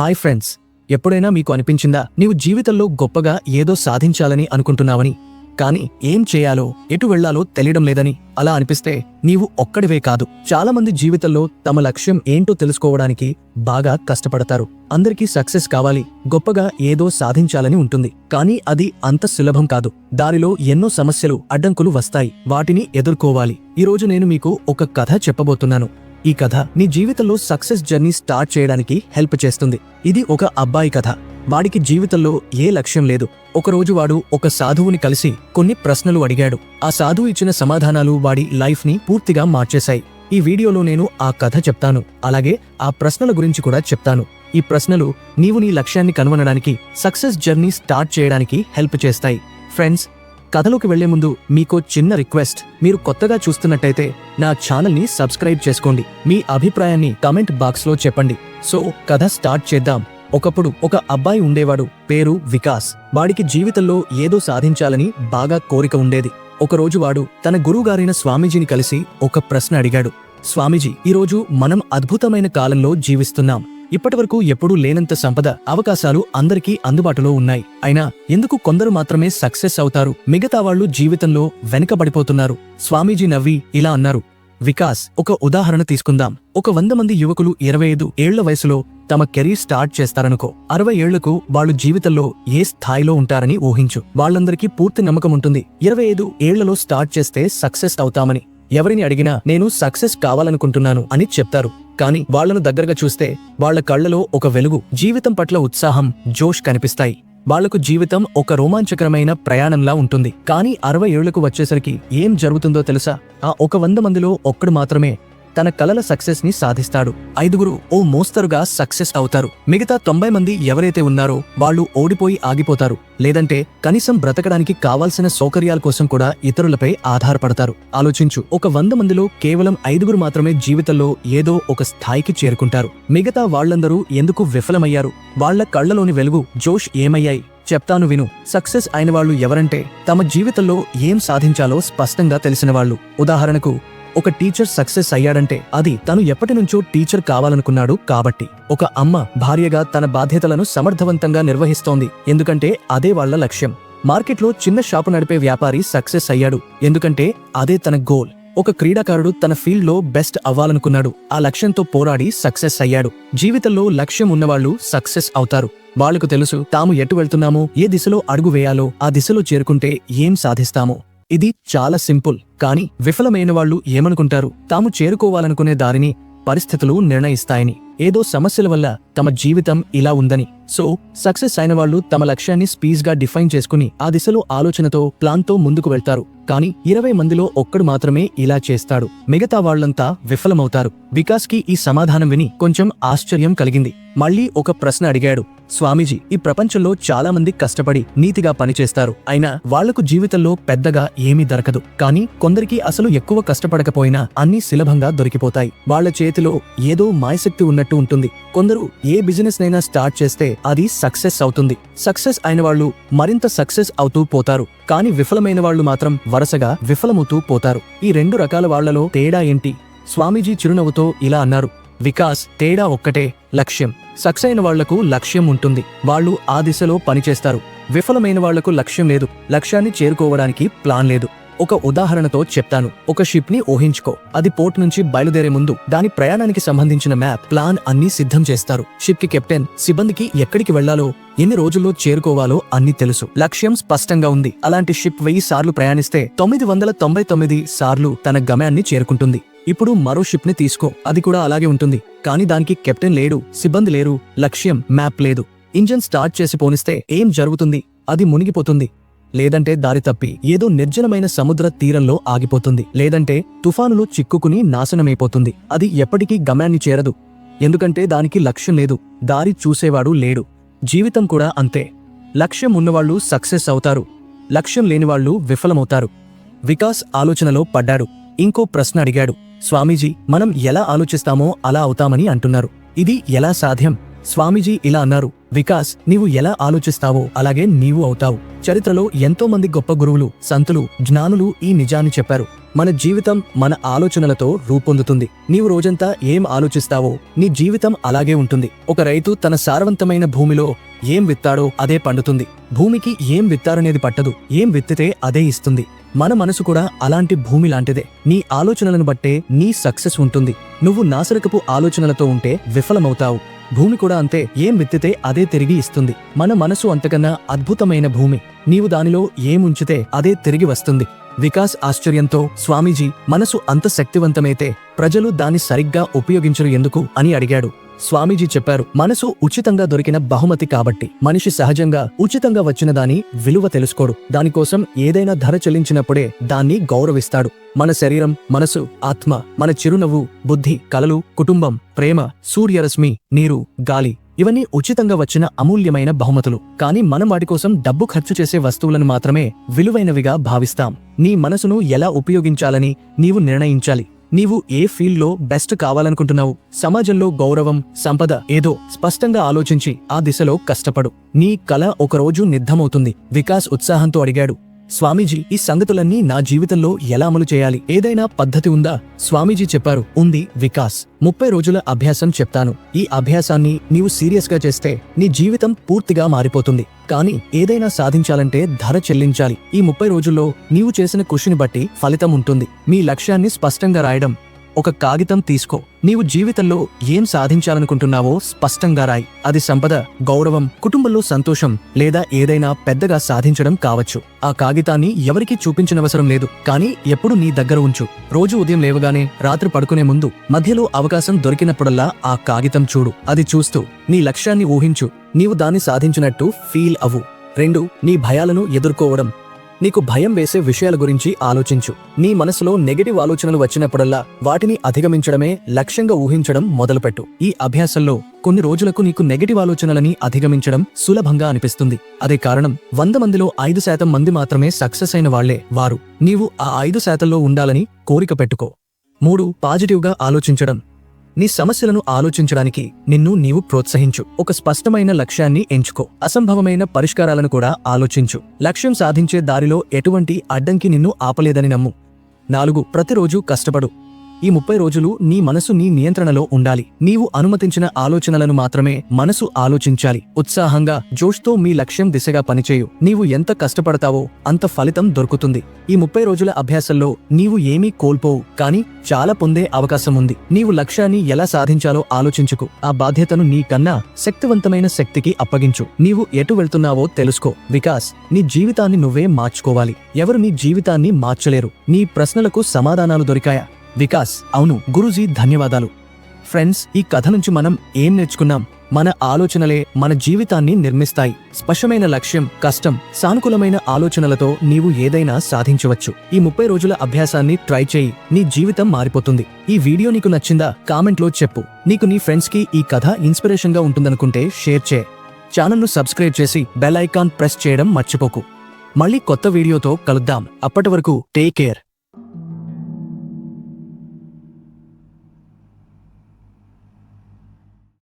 Hi friends ఎప్పుడైనా మీకు అనిపించిందా? నీవు జీవితంలో గొప్పగా ఏదో సాధించాలని అనుకుంటున్నావని. కానీ ఏం చేయాలో ఎటు వెళ్ళాలో తెలియడం లేదని అలా అనిపిస్తే నీవు ఒక్కడివే కాదు. చాలా మంది జీవితంలో తమ లక్ష్యం ఏంటో తెలుసుకోవడానికి బాగా కష్టపడతారు. అందరికీ సక్సెస్ కావాలి గొప్పగా ఏదో సాధించాలని ఉంటుంది. కానీ అది అంత సులభం కాదు. దారిలో ఎన్నో సమస్యలు అడ్డంకులు వస్తాయి. వాటిని ఎదుర్కోవాలి. ఈరోజు నేను మీకు ఒక కథ చెప్పబోతున్నాను. ఈ కథ నీ జీవితంలో సక్సెస్ జర్నీ స్టార్ట్ చేయడానికి హెల్ప్ చేస్తుంది. ఇది ఒక అబ్బాయి కథ. వాడికి జీవితంలో ఏ లక్ష్యం లేదు. ఒకరోజు వాడు ఒక సాధువుని కలిసి కొన్ని ప్రశ్నలు అడిగాడు. ఆ సాధువు ఇచ్చిన సమాధానాలు వాడి లైఫ్ని పూర్తిగా మార్చేశాయి. ఈ వీడియోలో నేను ఆ కథ చెప్తాను. అలాగే ఆ ప్రశ్నల గురించి కూడా చెప్తాను. ఈ ప్రశ్నలు నీవు నీ లక్ష్యాన్ని కనుగొనడానికి సక్సెస్ జర్నీ స్టార్ట్ చేయడానికి హెల్ప్ చేస్తాయి. ఫ్రెండ్స్ కథలోకి వెళ్ళే ముందు మీకో చిన్న రిక్వెస్ట్. మీరు కొత్తగా చూస్తున్నట్టయితే నా ఛానల్ని సబ్స్క్రైబ్ చేసుకోండి. మీ అభిప్రాయాన్ని కమెంట్ బాక్స్లో చెప్పండి. సో కథ స్టార్ట్ చేద్దాం. ఒకప్పుడు ఒక అబ్బాయి ఉండేవాడు. పేరు వికాస్. వాడికి జీవితంలో ఏదో సాధించాలని బాగా కోరిక ఉండేది. ఒకరోజు వాడు తన గురువుగారైన స్వామీజీని కలిసి ఒక ప్రశ్న అడిగాడు. స్వామీజీ ఈరోజు మనం అద్భుతమైన కాలంలో జీవిస్తున్నాం. ఇప్పటివరకు ఎప్పుడూ లేనంత సంపద అవకాశాలు అందరికీ అందుబాటులో ఉన్నాయి. అయినా ఎందుకు కొందరు మాత్రమే సక్సెస్ అవుతారు? మిగతా వాళ్ళు జీవితంలో వెనుకబడిపోతున్నారు. స్వామీజీ నవ్వి ఇలా అన్నారు. వికాస్ ఒక ఉదాహరణ తీసుకుందాం. ఒక వంద మంది యువకులు ఇరవై ఐదు ఏళ్ళ వయసులో తమ కెరీర్ స్టార్ట్ చేస్తారనుకో అరవై ఏళ్ళకు వాళ్ళు జీవితంలో ఏ స్థాయిలో ఉంటారని ఊహించు. వాళ్ళందరికీ పూర్తి నమ్మకం ఉంటుంది. ఇరవై ఐదు ఏళ్ళలో స్టార్ట్ చేస్తే సక్సెస్ అవుతామని. ఎవరిని అడిగినా నేను సక్సెస్ కావాలనుకుంటున్నాను అని చెప్తారు. కానీ వాళ్ళను దగ్గరగా చూస్తే వాళ్ళ కళ్ళలో ఒక వెలుగు జీవితం పట్ల ఉత్సాహం జోష్ కనిపిస్తాయి. వాళ్ళకు జీవితం ఒక రోమాంచకరమైన ప్రయాణంలా ఉంటుంది. కానీ అరవై ఏళ్ళకు వచ్చేసరికి ఏం జరుగుతుందో తెలుసా? ఆ ఒక వంద మందిలో ఒక్కడు మాత్రమే తన కలల సక్సెస్ని సాధిస్తాడు. ఐదుగురు ఓ మోస్తరుగా సక్సెస్ అవుతారు. మిగతా తొంభై మంది ఎవరైతే ఉన్నారో వాళ్ళు ఓడిపోయి ఆగిపోతారు. లేదంటే కనీసం బ్రతకడానికి కావాల్సిన సౌకర్యాల కోసం కూడా ఇతరులపై ఆధారపడతారు. ఆలోచించు ఒక వంద మందిలో కేవలం ఐదుగురు మాత్రమే జీవితంలో ఏదో ఒక స్థాయికి చేరుకుంటారు. మిగతా వాళ్ళందరూ ఎందుకు విఫలమయ్యారు? వాళ్ళ కళ్ళలోని వెలుగు జోష్ ఏమయ్యాయి? చెప్తాను విను. సక్సెస్ అయిన వాళ్ళు ఎవరంటే తమ జీవితంలో ఏం సాధించాలో స్పష్టంగా తెలిసిన వాళ్ళు ఉదాహరణకు ఒక టీచర్ సక్సెస్ అయ్యాడంటే అది తను ఎప్పటి నుంచో టీచర్ కావాలనుకున్నాడు కాబట్టి. ఒక అమ్మ భార్యగా తన బాధ్యతలను సమర్థవంతంగా నిర్వహిస్తోంది. ఎందుకంటే అదే వాళ్ళ లక్ష్యం. మార్కెట్లో చిన్న షాపు నడిపే వ్యాపారి సక్సెస్ అయ్యాడు. ఎందుకంటే అదే తన గోల్. ఒక క్రీడాకారుడు తన ఫీల్డ్లో బెస్ట్ అవ్వాలనుకున్నాడు. ఆ లక్ష్యంతో పోరాడి సక్సెస్ అయ్యాడు. జీవితంలో లక్ష్యం ఉన్నవాళ్ళు సక్సెస్ అవుతారు. వాళ్ళకు తెలుసు తాము ఎటు వెళ్తున్నామో ఏ దిశలో అడుగు వేయాలో ఆ దిశలో చేరుకుంటే ఏం సాధిస్తామో. ఇది చాలా సింపుల్ కానీ విఫలమైన వాళ్ళు ఏమనుకుంటారు? తాము చేరుకోవాలనుకునే దారిని పరిస్థితులు నిర్ణయిస్తాయని. ఏదో సమస్యల వల్ల తమ జీవితం ఇలా ఉందని. సో సక్సెస్ అయిన వాళ్ళు తమ లక్ష్యాన్ని స్పీజ్గా డిఫైన్ చేసుకుని ఆ దిశలో ఆలోచనతో ప్లాన్తో ముందుకు వెళ్తారు. కానీ ఇరవై మందిలో ఒక్కడు మాత్రమే ఇలా చేస్తాడు. మిగతా వాళ్ళంతా విఫలమవుతారు. వికాస్కి ఈ సమాధానం విని కొంచెం ఆశ్చర్యం కలిగింది. మళ్ళీ ఒక ప్రశ్న అడిగాడు. స్వామీజీ ఈ ప్రపంచంలో చాలా మంది కష్టపడి నీతిగా పనిచేస్తారు. అయినా వాళ్ళకు జీవితంలో పెద్దగా ఏమీ దొరకదు. కానీ కొందరికి అసలు ఎక్కువ కష్టపడకపోయినా అన్ని సులభంగా దొరికిపోతాయి. వాళ్ళ చేతిలో ఏదో మాయశక్తి ఉన్నట్టు ఉంటుంది. కొందరు ఏ బిజినెస్ నైనా స్టార్ట్ చేస్తే అది సక్సెస్ అవుతుంది. సక్సెస్ అయిన వాళ్ళు మరింత సక్సెస్ అవుతూ పోతారు. కానీ విఫలమైన వాళ్ళు మాత్రం వరుసగా విఫలమవుతూ పోతారు. ఈ రెండు రకాల వాళ్ళలో తేడా ఏంటి? స్వామీజీ చిరునవ్వుతో ఇలా అన్నారు. వికాస్ తేడా ఒక్కటే లక్ష్యం. సక్సెస్ అయిన వాళ్ళకు లక్ష్యం ఉంటుంది. వాళ్ళు ఆ దిశలో పనిచేస్తారు. విఫలమైన వాళ్ళకు లక్ష్యం లేదు. లక్ష్యాన్ని చేరుకోవడానికి ప్లాన్ లేదు. ఒక ఉదాహరణతో చెప్తాను. ఒక షిప్ని ఊహించుకో. అది పోర్ట్ నుంచి బయలుదేరే ముందు దాని ప్రయాణానికి సంబంధించిన మ్యాప్ ప్లాన్ అన్ని సిద్ధం చేస్తారు. షిప్కి కెప్టెన్ సిబ్బందికి ఎక్కడికి వెళ్ళాలో ఎన్ని రోజుల్లో చేరుకోవాలో అన్ని తెలుసు. లక్ష్యం స్పష్టంగా ఉంది. అలాంటి షిప్ వెయ్యి సార్లు ప్రయాణిస్తే తొమ్మిది వందల తొంభై తొమ్మిది సార్లు తన గమ్యాన్ని చేరుకుంటుంది. ఇప్పుడు మరో షిప్ని తీసుకో. అది కూడా అలాగే ఉంటుంది. కానీ దానికి కెప్టెన్ లేడు సిబ్బంది లేరు లక్ష్యం మ్యాప్ లేదు. ఇంజన్ స్టార్ట్ చేసి పోనిస్తే ఏం జరుగుతుంది? అది మునిగిపోతుంది. లేదంటే దారి తప్పి. ఏదో నిర్జనమైన సముద్ర తీరంలో ఆగిపోతుంది. లేదంటే తుఫానులో చిక్కుకుని నాశనమైపోతుంది. అది ఎప్పటికీ గమ్యాన్ని చేరదు. ఎందుకంటే దానికి లక్ష్యం లేదు. దారి చూసేవాడు లేడు. జీవితం కూడా అంతే. లక్ష్యం ఉన్నవాళ్ళు సక్సెస్ అవుతారు. లక్ష్యం లేనివాళ్ళు విఫలమవుతారు. వికాస్ ఆలోచనలో పడ్డాడు. ఇంకో ప్రశ్న అడిగాడు. స్వామీజీ మనం ఎలా ఆలోచిస్తామో అలా అవుతామని అంటున్నారు. ఇది ఎలా సాధ్యం? స్వామీజీ ఇలా అన్నారు. వికాస్ నీవు ఎలా ఆలోచిస్తావో అలాగే నీవు అవుతావు. చరిత్రలో ఎంతో మంది గొప్ప గురువులు సంతులు జ్ఞానులు ఈ నిజాన్ని చెప్పారు. మన జీవితం మన ఆలోచనలతో రూపొందుతుంది. నీవు రోజంతా ఏం ఆలోచిస్తావో నీ జీవితం అలాగే ఉంటుంది. ఒక రైతు తన సారవంతమైన భూమిలో ఏం విత్తాడో అదే పండుతుంది. భూమికి ఏం విత్తారనేది పట్టదు. ఏం విత్తితే అదే ఇస్తుంది. మన మనసు కూడా అలాంటి భూమి లాంటిదే. నీ ఆలోచనలను బట్టే నీ సక్సెస్ ఉంటుంది. నువ్వు నాసరకపు ఆలోచనలతో ఉంటే విఫలమవుతావు. భూమి కూడా అంతే ఏం విత్తితే అదే తిరిగి ఇస్తుంది. మన మనసు అంతకన్నా అద్భుతమైన భూమి. నీవు దానిలో ఏముంచితే అదే తిరిగి వస్తుంది. వికాస్ ఆశ్చర్యంతో స్వామీజీ మనసు అంత శక్తివంతమైతే ప్రజలు దాన్ని సరిగ్గా ఉపయోగించరు ఎందుకు అని అడిగాడు. స్వామీజీ చెప్పారు మనసు ఉచితంగా దొరికిన బహుమతి కాబట్టి. మనిషి సహజంగా ఉచితంగా వచ్చిన దాని విలువ తెలుసుకోడు. దానికోసం ఏదైనా ధర చెల్లించినప్పుడే దాన్ని గౌరవిస్తాడు. మన శరీరం మనసు ఆత్మ మన చిరునవ్వు బుద్ధి కలలు కుటుంబం ప్రేమ సూర్యరశ్మి నీరు గాలి ఇవన్నీ ఉచితంగా వచ్చిన అమూల్యమైన బహుమతులు. కానీ మనం వాటి కోసం డబ్బు ఖర్చు చేసే వస్తువులను మాత్రమే విలువైనవిగా భావిస్తాం. నీ మనసును ఎలా ఉపయోగించాలని నీవు నిర్ణయించాలి. నీవు ఏ ఫీల్డ్లో బెస్ట్ కావాలనుకుంటున్నావు? సమాజంలో గౌరవం సంపద ఏదో స్పష్టంగా ఆలోచించి ఆ దిశలో కష్టపడు. నీ కల ఒకరోజు నిద్దమవుతుంది వికాస్ ఉత్సాహంతో అడిగాడు. స్వామీజీ ఈ సంగతులన్నీ నా జీవితంలో ఎలా అమలు చేయాలి? ఏదైనా పద్ధతి ఉందా? స్వామీజీ చెప్పారు ఉంది వికాస్. ముప్పై రోజుల అభ్యాసం చెప్తాను. ఈ అభ్యాసాన్ని నీవు సీరియస్గా చేస్తే నీ జీవితం పూర్తిగా మారిపోతుంది. కానీ ఏదైనా సాధించాలంటే ధర చెల్లించాలి. ఈ ముప్పై రోజుల్లో నీవు చేసిన కృషిని బట్టి ఫలితం ఉంటుంది. మీ లక్ష్యాన్ని స్పష్టంగా రాయడం ఒక కాగితం తీసుకో. నీవు జీవితంలో ఏం సాధించాలనుకుంటున్నావో స్పష్టంగా రాయి. అది సంపద గౌరవం కుటుంబంలో సంతోషం లేదా ఏదైనా పెద్దగా సాధించడం కావచ్చు. ఆ కాగితాన్ని ఎవరికీ చూపించనవసరం లేదు కానీ ఎప్పుడు నీ దగ్గర ఉంచు. రోజు ఉదయం లేవగానే రాత్రి పడుకునే ముందు మధ్యలో అవకాశం దొరికినప్పుడల్లా ఆ కాగితం చూడు. అది చూస్తూ నీ లక్ష్యాన్ని ఊహించు. నీవు దాన్ని సాధించినట్టు ఫీల్ అవ్వు. రెండు నీ భయాలను ఎదుర్కోవడం. నీకు భయం వేసే విషయాల గురించి ఆలోచించు. నీ మనసులో నెగటివ్ ఆలోచనలు వచ్చినప్పుడల్లా వాటిని అధిగమించడమే లక్ష్యంగా ఊహించడం మొదలుపెట్టు. ఈ అభ్యాసంలో కొన్ని రోజులకు నీకు నెగటివ్ ఆలోచనలని అధిగమించడం సులభంగా అనిపిస్తుంది. అదే కారణం వంద మందిలో ఐదు శాతం మంది మాత్రమే సక్సెస్ అయిన వాళ్ళే వారు. నీవు ఆ ఐదు శాతంలో ఉండాలని కోరిక పెట్టుకో. మూడు పాజిటివ్గా ఆలోచించడం. నీ సమస్యలను ఆలోచించడానికి నిన్ను నీవు ప్రోత్సహించు. ఒక స్పష్టమైన లక్ష్యాన్ని ఎంచుకో. అసంభవమైన పరిష్కారాలను కూడా ఆలోచించు. లక్ష్యం సాధించే దారిలో ఎటువంటి అడ్డంకి నిన్ను ఆపలేదని నమ్ము. నాలుగు ప్రతిరోజు కష్టపడు. ఈ ముప్పై రోజులు నీ మనసు నీ నియంత్రణలో ఉండాలి. నీవు అనుమతించిన ఆలోచనలను మాత్రమే మనసు ఆలోచించాలి. ఉత్సాహంగా జోష్తో మీ లక్ష్యం దిశగా పనిచేయు. నీవు ఎంత కష్టపడతావో అంత ఫలితం దొరుకుతుంది. ఈ ముప్పై రోజుల అభ్యాసంలో నీవు ఏమీ కోల్పోవు కానీ చాలా పొందే అవకాశం ఉంది. నీవు లక్ష్యాన్ని ఎలా సాధించాలో ఆలోచించుకు. ఆ బాధ్యతను నీ కన్నా శక్తివంతమైన శక్తికి అప్పగించు. నీవు ఎటు వెళ్తున్నావో తెలుసుకో. వికాస్ నీ జీవితాన్ని నువ్వే మార్చుకోవాలి. ఎవరు నీ జీవితాన్ని మార్చలేరు. నీ ప్రశ్నలకు సమాధానాలు దొరికాయా? వికాస్ అవును గురూజీ ధన్యవాదాలు. ఫ్రెండ్స్ ఈ కథ నుంచి మనం ఏం నేర్చుకున్నాం? మన ఆలోచనలే మన జీవితాన్ని నిర్మిస్తాయి. స్పష్టమైన లక్ష్యం కష్టం సానుకూలమైన ఆలోచనలతో నీవు ఏదైనా సాధించవచ్చు. ఈ ముప్పై రోజుల అభ్యాసాన్ని ట్రై చేయి. నీ జీవితం మారిపోతుంది. ఈ వీడియో నీకు నచ్చిందా? కామెంట్లో చెప్పు. నీకు నీ ఫ్రెండ్స్కి ఈ కథ ఇన్స్పిరేషన్గా ఉంటుందనుకుంటే షేర్ చే ఛానల్ను సబ్స్క్రైబ్ చేసి బెల్ ఐకాన్ ప్రెస్ చేయడం మర్చిపోకు. మళ్ళీ కొత్త వీడియోతో కలుద్దాం. అప్పటి వరకు టేక్ కేర్.